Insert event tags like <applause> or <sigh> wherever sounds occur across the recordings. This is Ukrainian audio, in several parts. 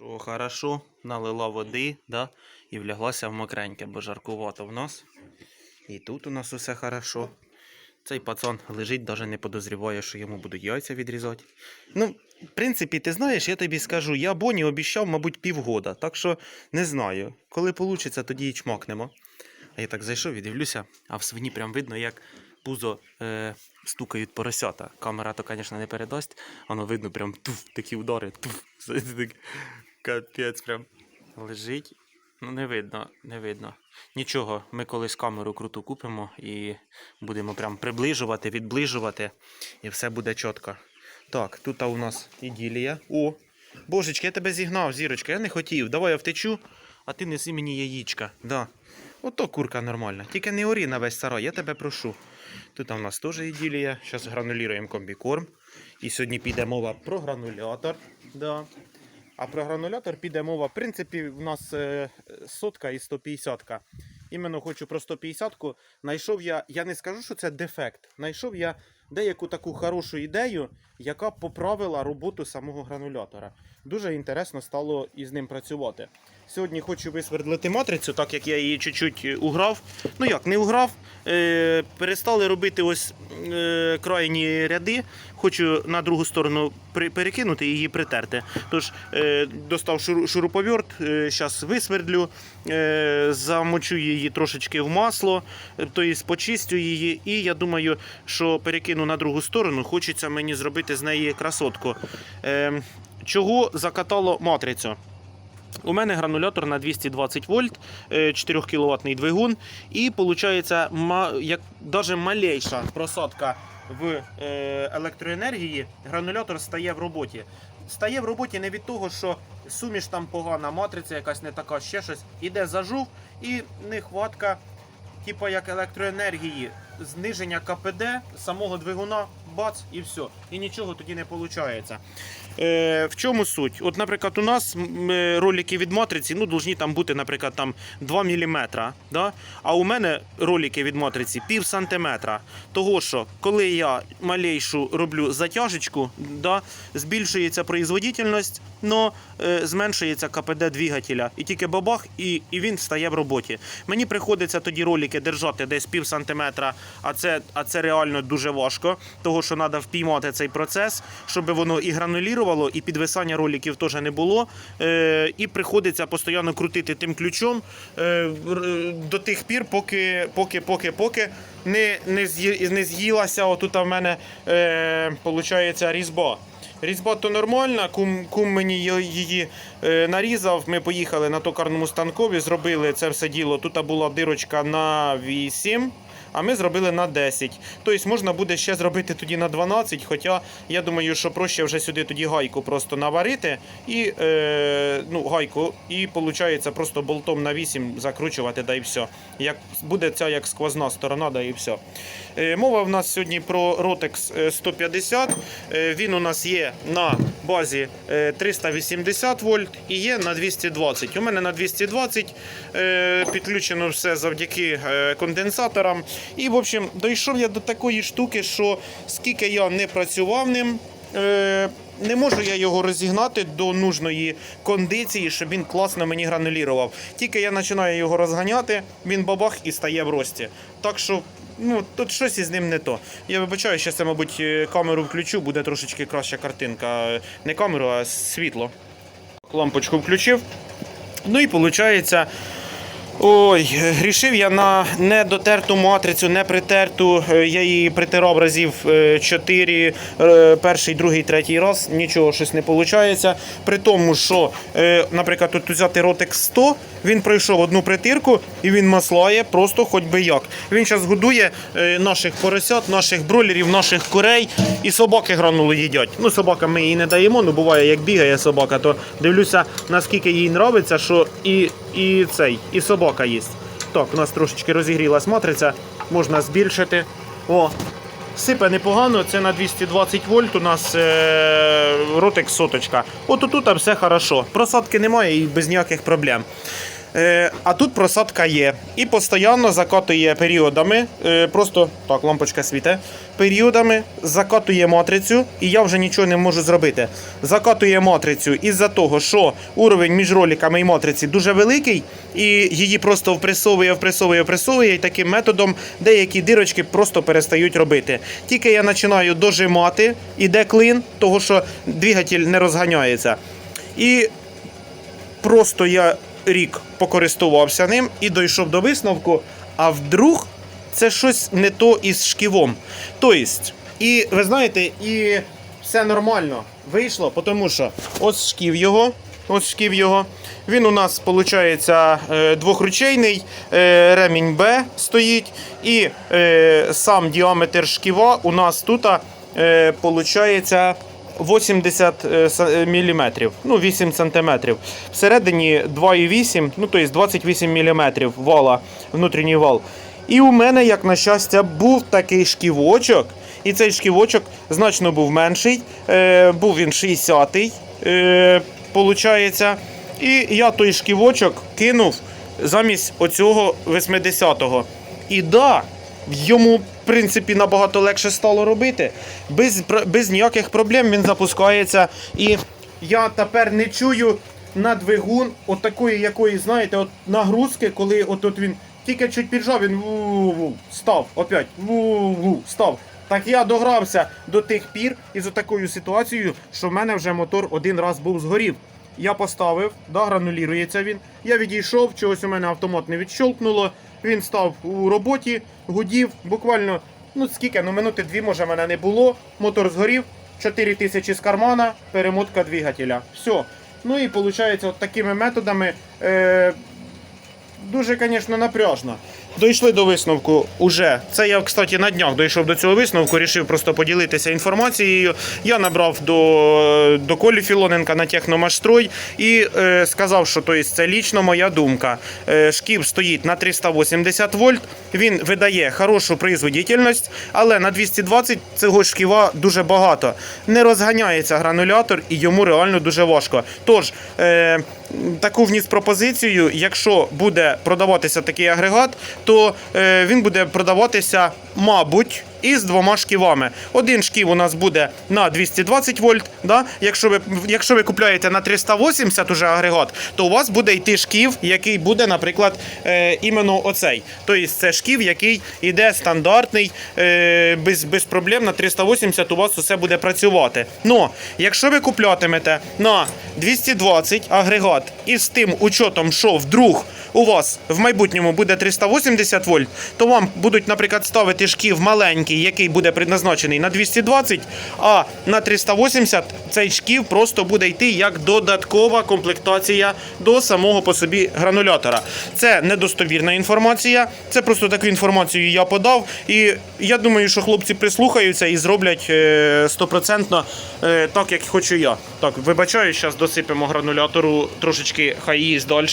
Що хорошо, налила води, да, і вляглася в мокреньке, бо жаркувато в нас. І тут у нас усе хорошо. Цей пацан лежить, навіть не подозріває, що йому будуть яйця відрізати. Ну, в принципі, ти знаєш, я тобі скажу, я Боні обіщав, мабуть, півгода. Так що не знаю. Коли вийде, тоді і чмакнемо. А я так зайшов і дивлюся, а в свині прям видно, як пузо е, стукають поросята. Камера то, звісно, не передасть. Воно видно прям туф, такі удари. Туф, <laughs> капець прям лежить. Ну, не видно, не видно. Нічого, ми колись камеру круту купимо і будемо прям приближувати, відближувати, і все буде чітко. Так, тут у нас іділія. О! Божечки, я тебе зігнав, зірочка, я не хотів. Давай я втечу, а ти неси мені яєчка. Да. Ото курка нормальна. Тільки не ори на весь сарай, я тебе прошу. Тут у нас теж іділія. Зараз гранулюємо комбікорм. І сьогодні піде мова про гранулятор. Да. А про гранулятор піде мова. В принципі, в нас е, сотка і 150. -ка. Іменно хочу про 150-ку. Найшов я, я не скажу, що це дефект. Найшов я деяку таку хорошу ідею, яка поправила роботу самого гранулятора. Дуже інтересно стало із ним працювати. Сьогодні хочу висвердлити матрицю, так як я її чуть-чуть е, уграв. Ну як, не уграв. Е, перестали робити ось е, крайні ряди. Хочу на другу сторону перекинути і її притерти. Тож е, достав шуру- шуруповерт, зараз висвердлю, е, замочу її трошечки в масло, е, тобто почистю її. І я думаю, що перекину на другу сторону. Хочеться мені зробити з неї красотку. Е, чого закатало матрицю? У мене гранулятор на 220 вольт, 4 кВт двигун, і виходить, як даже малейша просадка в е, електроенергії, гранулятор стає в роботі. Стає в роботі не від того, що суміш там погана, матриця якась не така, ще щось. Іде зажув і нехватка, типу як електроенергії, зниження КПД самого двигуна, бац, і все. І нічого тоді не виходить. Е, в чому суть? От, наприклад, у нас е, ролики від матриці ну, повинні там бути, наприклад, там 2 мм. Да? А у мене ролики від матриці пів сантиметра. Того, що коли я малейшу роблю затяжечку, да, збільшується производительність, но е, зменшується КПД двигателя. І тільки бабах, і, і він стає в роботі. Мені приходиться тоді ролики держати десь пів сантиметра, а це, а це реально дуже важко, того що треба впіймати цей процес, щоб воно і гранулірувало, і підвисання роликів теж не було. Е, і приходиться постійно крутити тим ключом е, до тих пір, поки, поки, поки, поки не, не, з'ї- не з'їлася отут в мене е, получається, різьба. Різьба то нормальна, кум, кум мені її е, нарізав. Ми поїхали на токарному станкові, зробили це все діло. Тут була дирочка на 8. А ми зробили на 10. Тобто можна буде ще зробити тоді на 12, хоча я думаю, що проще вже сюди тоді гайку просто наварити і е, ну, гайку, і виходить просто болтом на 8 закручувати, да і все. Як, буде ця як сквозна сторона, да і все. Е, мова в нас сьогодні про Rotex е, 150. Е, він у нас є на базі е, 380 вольт і є на 220. У мене на 220 е, підключено все завдяки е, конденсаторам. І, в общем, дійшов я до такої штуки, що скільки я не працював ним. е, Не можу я його розігнати до нужної кондиції, щоб він класно мені гранулірував. Тільки я починаю його розганяти, він бабах і стає в рості. Так що, ну, тут щось із ним не то. Я вибачаю, що це, мабуть, е, камеру включу, буде трошечки краща картинка. Не камеру, а світло. Лампочку включив. Ну і виходить. Ой, грішив я на недотерту матрицю, не притерту. Е, Я її притирав разів 4, перший, другий, третій раз. Нічого щось не виходить. При тому, що, е, наприклад, тут взяти ротик 100, він пройшов одну притирку і він маслає просто хоч би як. Він зараз годує е, наших поросят, наших бройлерів, наших курей і собаки гранули їдять. Ну, собакам ми її не даємо, ну буває, як бігає собака, то дивлюся, наскільки їй подобається, що і, і цей, і собака їсть. Так, у нас трошечки розігрілась матриця, можна збільшити. О, сипе непогано, це на 220 вольт у нас е, ротик соточка. От тут все хорошо. Просадки немає і без ніяких проблем. Е, а тут просадка є. І постійно закатує періодами. Е, просто так, лампочка світе. Періодами закатує матрицю, і я вже нічого не можу зробити. Закатує матрицю із-за того, що уровень між роликами і матриці дуже великий, і її просто впресовує, впресовує, впресовує, і таким методом деякі дирочки просто перестають робити. Тільки я починаю дожимати, іде клин, того що двигатель не розганяється. І просто я рік покористувався ним і дійшов до висновку, а вдруг це щось не то із шківом. Тобто, і ви знаєте, і все нормально вийшло, тому що ось шків його. Ось шків його. Він у нас, виходить, двохручейний, е, ремінь Б стоїть. І е, сам діаметр шківа у нас тут, виходить, 80 мм, ну 8 см. Всередині 2,8, ну тобто 28 мм вала, внутрішній вал. І у мене, як на щастя, був такий шківочок. І цей шківочок значно був менший. Е, був він 60-й, е, получається. І я той шківочок кинув замість оцього 80-го. І да, йому, в принципі, набагато легше стало робити. Без, без ніяких проблем він запускається. І я тепер не чую на двигун от такої якої, знаєте, от нагрузки, коли от, от він тільки чуть піджав, він ву-ву, став, опять ву-ву, став. Так я догрався до тих пір із такою ситуацією, що в мене вже мотор один раз був згорів. Я поставив, да, гранулірується він. Я відійшов, чогось у мене автомат не відщолкнуло. Він став у роботі, гудів, буквально, ну скільки, ну минути дві, може, мене не було. Мотор згорів, 4 тисячі з кармана, перемотка двигателя. Все. Ну і виходить, от такими методами. Е- Дуже, звісно, напряжно. Дійшли до висновку уже. Це я, кстати, на днях дійшов до цього висновку, рішив просто поділитися інформацією. Я набрав до, до Колі Філоненка на Техномашстрой і е, сказав, що то це лічно моя думка. Е, шків стоїть на 380 вольт, він видає хорошу производительність, але на 220 цього шківа дуже багато. Не розганяється гранулятор і йому реально дуже важко. Тож, е, таку вніс пропозицію, якщо буде продаватися такий агрегат, то е, він буде продаватися, мабуть, із двома шківами. Один шків у нас буде на 220 вольт. Да? Якщо, ви, якщо ви купляєте на 380 уже агрегат, то у вас буде йти шків, який буде, наприклад, е, іменно оцей. Тобто це шків, який йде стандартний, е, без, без проблем на 380 у вас усе буде працювати. Но якщо ви куплятимете на 220 агрегат із тим учетом, що вдруг у вас в майбутньому буде 380 вольт, то вам будуть, наприклад, ставити шків маленький, який буде предназначений на 220, а на 380 цей шків просто буде йти як додаткова комплектація до самого по собі гранулятора. Це недостовірна інформація. Це просто таку інформацію я подав. І я думаю, що хлопці прислухаються і зроблять е, стопроцентно е, так, як хочу я. Так, вибачаю, зараз досипемо гранулятору трошечки хай їсть далі.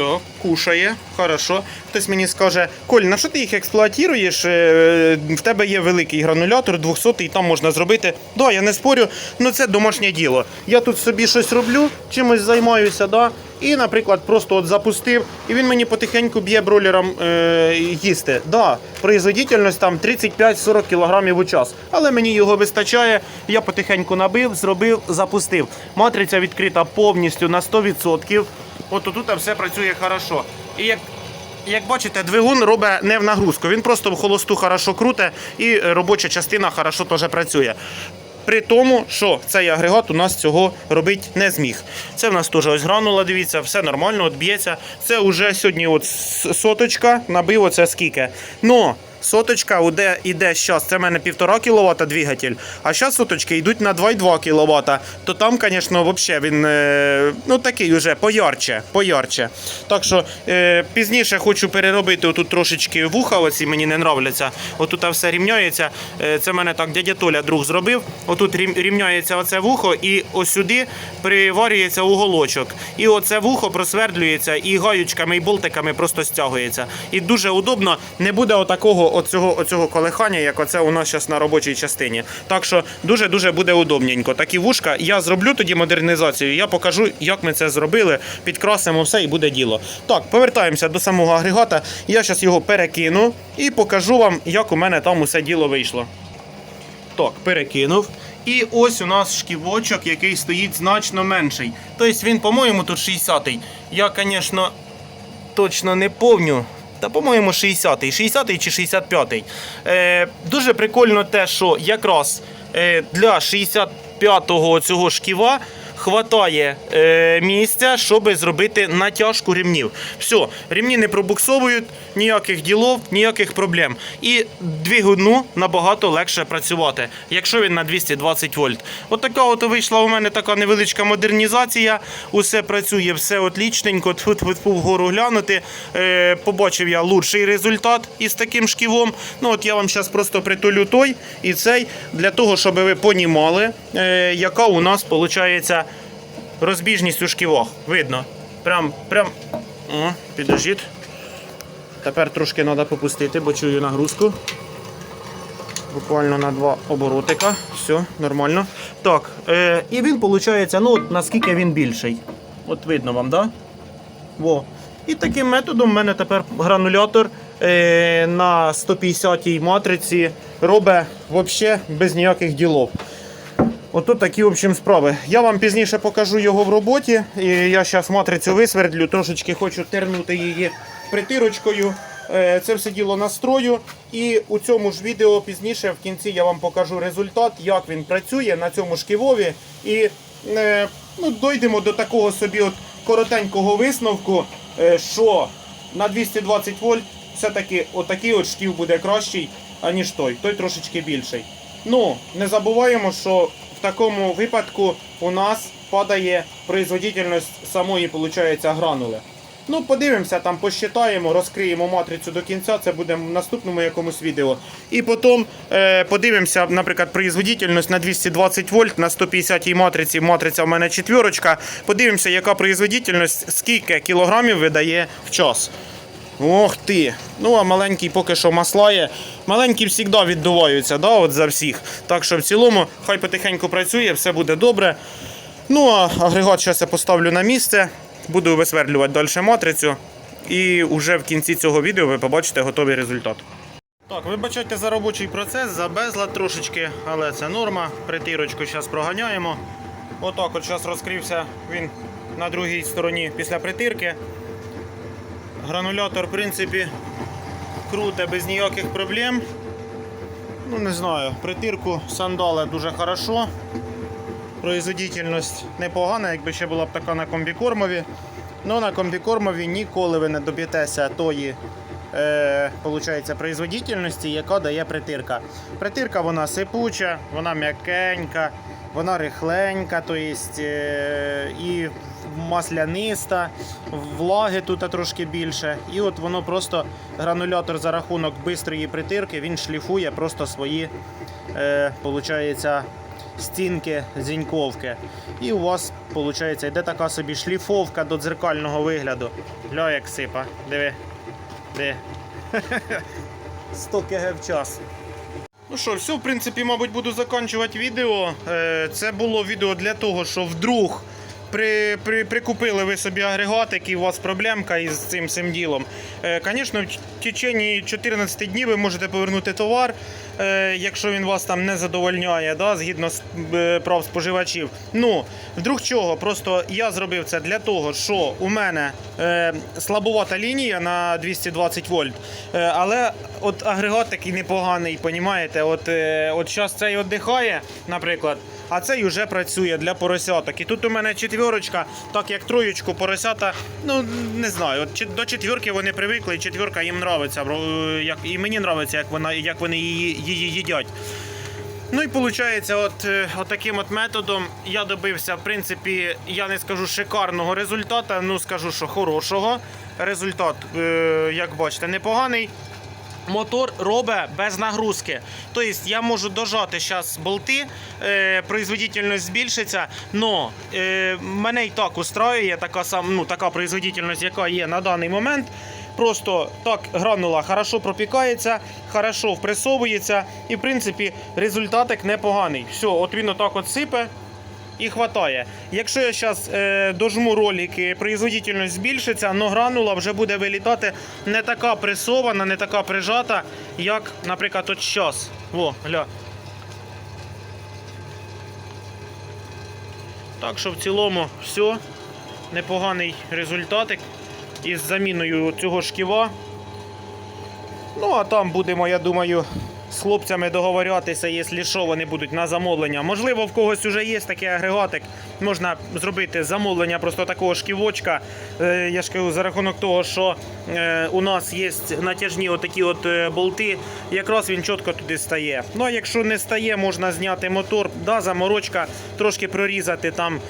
То кушає, хорошо. Хтось мені скаже, Коль, на що ти їх експлуатуєш? Е, В тебе є великий гранулятор, 200 і там можна зробити. Да, я не спорю, але це домашнє діло. Я тут собі щось роблю, чимось займаюся, да? І, наприклад, просто от запустив, і він мені потихеньку б'є бролером е, їсти. Да, производительність там 35-40 кг у час. Але мені його вистачає. Я потихеньку набив, зробив, запустив. Матриця відкрита повністю на 100%. От тут все працює хорошо. І як, як бачите, двигун робить не в нагрузку. Він просто в холосту хорошо круте і робоча частина хорошо теж працює. При тому, що цей агрегат у нас цього робити не зміг. Це в нас теж ось гранула, дивіться, все нормально, от б'ється. Це вже сьогодні от соточка, набив оце скільки. Но соточка іде, іде зараз, це в мене 1,5 кВт двигатель, а зараз соточки йдуть на 2,2 кВт. То там, звісно, взагалі він е, ну, такий вже поярче, поярче. Так що е, пізніше хочу переробити отут трошечки вуха, оці мені не нравляться. Отут все рівняється. Е, це в мене так дядя Толя друг зробив. Отут рів- рівняється оце вухо, і ось сюди приварюється уголочок. І оце вухо просвердлюється і гаючками, і болтиками просто стягується. І дуже удобно, не буде отакого оцього, оцього колихання, як оце у нас зараз на робочій частині. Так що дуже-дуже буде удобненько. Такі вушка я зроблю тоді модернізацію. Я покажу, як ми це зробили. Підкрасимо все і буде діло. Так, повертаємося до самого агрегата. Я зараз його перекину і покажу вам, як у мене там усе діло вийшло. Так, перекинув. І ось у нас шківочок, який стоїть значно менший. Тобто він, по-моєму, тут 60-й. Я, звісно, точно не помню. Та, по-моєму, 60-й, 60-й чи 65-й. Е, дуже прикольно те, що якраз е, для 65-го цього шківа хватає е, місця, щоб зробити натяжку ремнів. Все, ремні не пробуксовують, ніяких ділов, ніяких проблем. І двигуну набагато легше працювати, якщо він на 220 вольт. От така от вийшла у мене така невеличка модернізація. Усе працює, все отлічненько, тьфу тьфу тьфу вгору глянути. Е, побачив я лучший результат із таким шківом. Ну от я вам зараз просто притулю той і цей для того, щоб ви понімали, е, яка у нас виходить розбіжність у шківах. Видно. Прям, прям. О, підождіть. Тепер трошки треба попустити, бо чую нагрузку. Буквально на два оборотика. Все, нормально. Так, е, і він виходить, ну, от наскільки він більший. От видно вам? Да? Во. І таким методом в мене тепер гранулятор е, на 150-й матриці робить взагалі без ніяких ділов. Ото такі в общем, справи. Я вам пізніше покажу його в роботі. І я зараз матрицю висвердлю, трошечки хочу тернути її притирочкою. Е, Це все діло настрою. І у цьому ж відео пізніше в кінці я вам покажу результат, як він працює на цьому шківові. І е, ну, дойдемо до такого собі от коротенького висновку, е, що на 220 вольт все-таки отакий от шків буде кращий, аніж той. Той трошечки більший. Ну, не забуваємо, що в такому випадку у нас падає производительність самої, виходить, гранули. Ну, подивимося, там посчитаємо, розкриємо матрицю до кінця, це буде в наступному якомусь відео. І потім е, подивимося, наприклад, производительність на 220 вольт на 150 матриці. Матриця в мене четверочка. Подивимося, яка производительність, скільки кілограмів видає в час. Ох ти. Ну, а маленький поки що маслає. Маленькі завжди віддуваються, да, от за всіх. Так що в цілому, хай потихеньку працює, все буде добре. Ну, а агрегат зараз я поставлю на місце, буду висвердлювати далі матрицю. І вже в кінці цього відео ви побачите готовий результат. Так, вибачайте за робочий процес, за безлад трошечки, але це норма. Притирочку зараз проганяємо. Отак от зараз розкрився він на другій стороні після притирки. Гранулятор, в принципі, круте без ніяких проблем. Ну, не знаю, притирку сандали дуже хорошо. Производительність непогана, якби ще була б така на комбікормові. Ну, на комбікормові ніколи ви не доб'єтеся тої е, получається, производительності, яка дає притирка. Притирка вона сипуча, вона м'якенька, вона рихленька, то єсть, е, і масляниста, влаги тут трошки більше. І от воно просто гранулятор за рахунок бистрої притирки він шліфує просто свої е, стінки зіньковки. І у вас виходить, йде така собі шліфовка до дзеркального вигляду. Гля, як сипа. Диви. Диви. 100 <laughs> кг в час. Ну що, все, в принципі, мабуть, буду закінчувати відео. Е, Це було відео для того, що вдруг при, при, прикупили ви собі агрегатик і у вас проблемка із цим цим ділом. Звісно, в течение 14 днів ви можете повернути товар, е, якщо він вас там не задовольняє, да, згідно з е, прав споживачів. Ну, вдруг чого, просто я зробив це для того, що у мене е, слабувата лінія на 220 вольт, е, але от агрегат такий непоганий, понімаєте? От, е, от зараз цей віддихає, наприклад, а цей вже працює для поросяток. І тут у мене четверочка, так як троєчку поросята, ну не знаю, от до четверки вони привикли, і четверка їм нравиться. Як, і мені нравиться, як, вона, як вони її, її їдять. Ну і виходить, от, е, от таким от методом я добився, в принципі, я не скажу шикарного результату, ну скажу, що хорошого. Результат, е, як бачите, непоганий. Мотор робить без нагрузки. Тобто я можу дожати зараз болти, е, производительність збільшиться, але е, мене і так устраює така, сам, ну, така производительність, яка є на даний момент. просто так гранула хорошо пропікається, хорошо впресовується, і в принципі результатик непоганий. Все, от він отак от сипе і хватає. Якщо я зараз е, дожму ролики, производительність збільшиться, але гранула вже буде вилітати не така пресована, не така прижата, як, наприклад, от зараз. Во, гля. Так що в цілому все. Непоганий результатик із заміною цього шківа. Ну, а там будемо, я думаю, з хлопцями договорятися, якщо що, вони будуть на замовлення. Можливо, в когось вже є такий агрегатик. Можна зробити замовлення просто такого шківочка. Е, я ж кажу, за рахунок того, що е, у нас є натяжні отакі от е, болти, якраз він чітко туди стає. Ну а якщо не стає, можна зняти мотор, да, заморочка, трошки прорізати там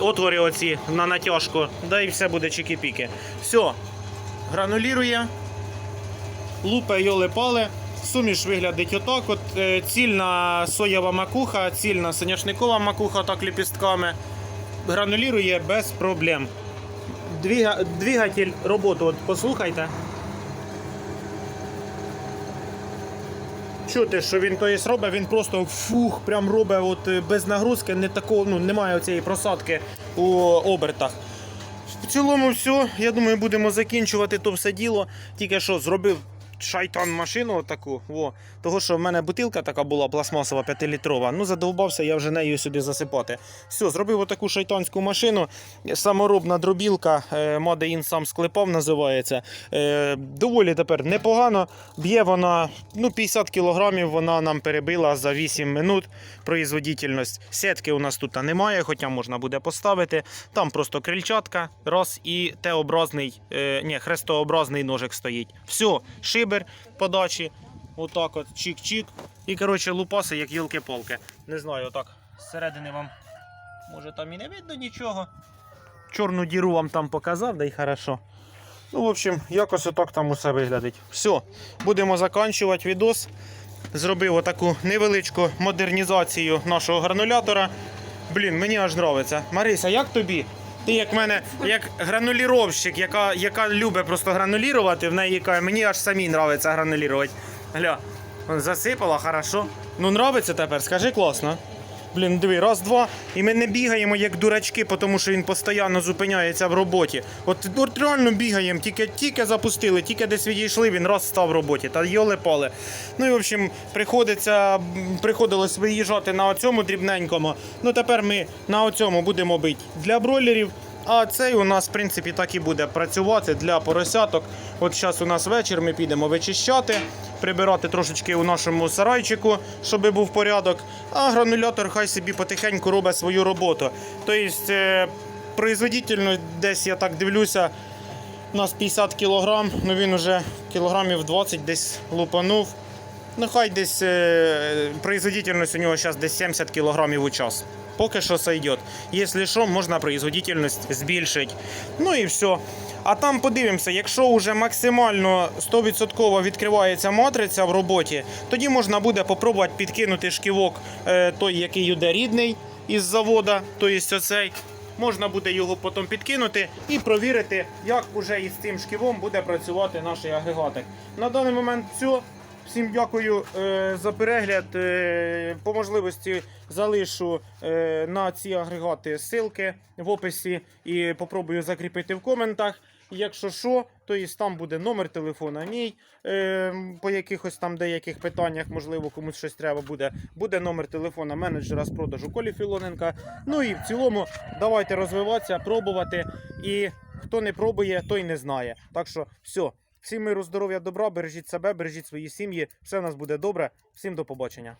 отвори оці на натяжку, да і все буде чики-піки. Все, гранулірує лупе йоли пале. Суміш виглядить отак. От е, цільна соєва макуха, цільна соняшникова макуха, так ліпістками. Гранулірує без проблем. Двигатель роботу, от послухайте. Чути, що він то робить, він просто фух, прям робить от без нагрузки, не такого, ну, немає цієї просадки у обертах. В цілому все. Я думаю, будемо закінчувати то все діло. Тільки що зробив шайтан машину таку. Во. Того, що в мене бутилка така була пластмасова 5-літрова. Ну, задовбався я вже нею сюди засипати. Все, зробив отаку шайтанську машину. Саморобна дробілка, е, Made in сам склепав називається. Е, Доволі тепер непогано. Б'є вона ну, 50 кілограмів, вона нам перебила за 8 минут производительність. Сетки у нас тут немає, хоча можна буде поставити. Там просто крильчатка, раз і Т-образний, е, ні, хрестообразний ножик стоїть. Все, шибер подачі. Отак от чик-чик. І коротше лупаси, як гілки-полки. Не знаю, отак зсередини вам. Може там і не видно нічого. Чорну діру вам там показав, да й хорошо. Ну, в общем, якось отак там усе виглядить. Все, будемо закінчувати відос. Зробив отаку невеличку модернізацію нашого гранулятора. Блін, мені аж подобається. Мариса, як тобі? Ти як мене, як грануліровщик, яка, яка любить просто гранулірувати, в неї каже, мені аж самі подобається гранулірувати. Гля, засипала, хорошо. Ну, нравиться тепер, скажи класно. Блін, диви, раз, два, і ми не бігаємо як дурачки, тому що він постійно зупиняється в роботі. От, от реально бігаємо, тільки, тільки запустили, тільки десь відійшли, він раз став в роботі. Та йоли пали. Ну і в общем, приходиться, приходилось виїжджати на оцьому дрібненькому. Ну тепер ми на оцьому будемо бити для бройлерів. А цей у нас, в принципі, так і буде працювати для поросяток. От зараз у нас вечір, ми підемо вичищати, прибирати трошечки у нашому сарайчику, щоб був порядок. А гранулятор хай собі потихеньку робить свою роботу. Тобто, е, производительно, десь я так дивлюся, у нас 50 кг, ну він уже кілограмів 20 десь лупанув. Ну, хай десь е, производительність у нього зараз десь 70 кг у час. Поки що сойдет. Якщо що, можна производительність збільшити. Ну і все. А там подивимося, якщо вже максимально 100% відкривається матриця в роботі, тоді можна буде попробувати підкинути шківок е, той, який йде рідний із завода, тобто оцей. Можна буде його потім підкинути і провірити, як уже із цим шківом буде працювати наш агрегатик. На даний момент все. Всім дякую е, за перегляд. Е, по можливості залишу е, на ці агрегати ссылки в описі і попробую закріпити в коментах. Якщо що, то і там буде номер телефона мій. По якихось там деяких питаннях, можливо, комусь щось треба буде. Буде номер телефона менеджера з продажу Колі Філоненка. Ну і в цілому давайте розвиватися, пробувати. І хто не пробує, той не знає. Так що все. Всім миру, здоров'я, добра, бережіть себе, бережіть свої сім'ї. Все в нас буде добре. Всім до побачення.